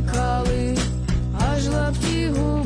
чекали, аж лапті гули.